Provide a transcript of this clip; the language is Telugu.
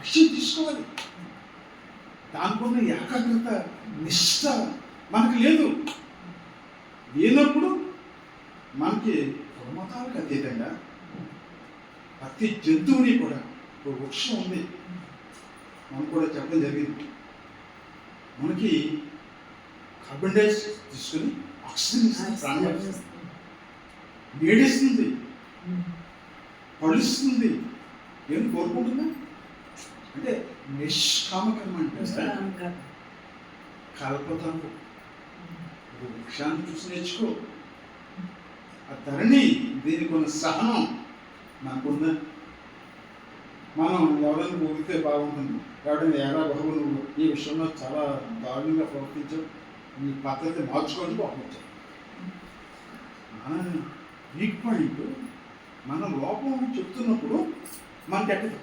అక్షయం తీసుకోవాలి. దానికున్న ఏకాగ్రత నిష్ట మనకు లేదు. లేనప్పుడు మనకి కులమతాలకు అతీతంగా ప్రతి జంతువుని కూడా ఒక వృక్షం ఉంది. మనం కూడా చెప్పడం జరిగింది. మనకి కార్బన్ డైఆక్సైడ్ తీసుకొని ఆక్సిజన్ ఇస్తుంది ప్రాణం నీడిస్తుంది. పలుస్తుంది ఏం కోరుకుంటుందా అంటే నిష్కామకర్మ అంటే కల్పతను. ఒక వృక్షాన్ని చూసి నేర్చుకో. ఆ ధరణి దీనికి ఉన్న సహనం మనకున్న మనం ఎవరైనా ఊగితే బాగుంటుంది. ఎవరైనా ఏరా బాబు నువ్వు ఈ విషయంలో చాలా దారుణంగా ప్రవర్తించావు ఈ పద్ధతి మార్చుకొని పంపించావు మన వీక్ పాయింట్ మన లోపం చెప్తున్నప్పుడు మనకి ఎక్కదు.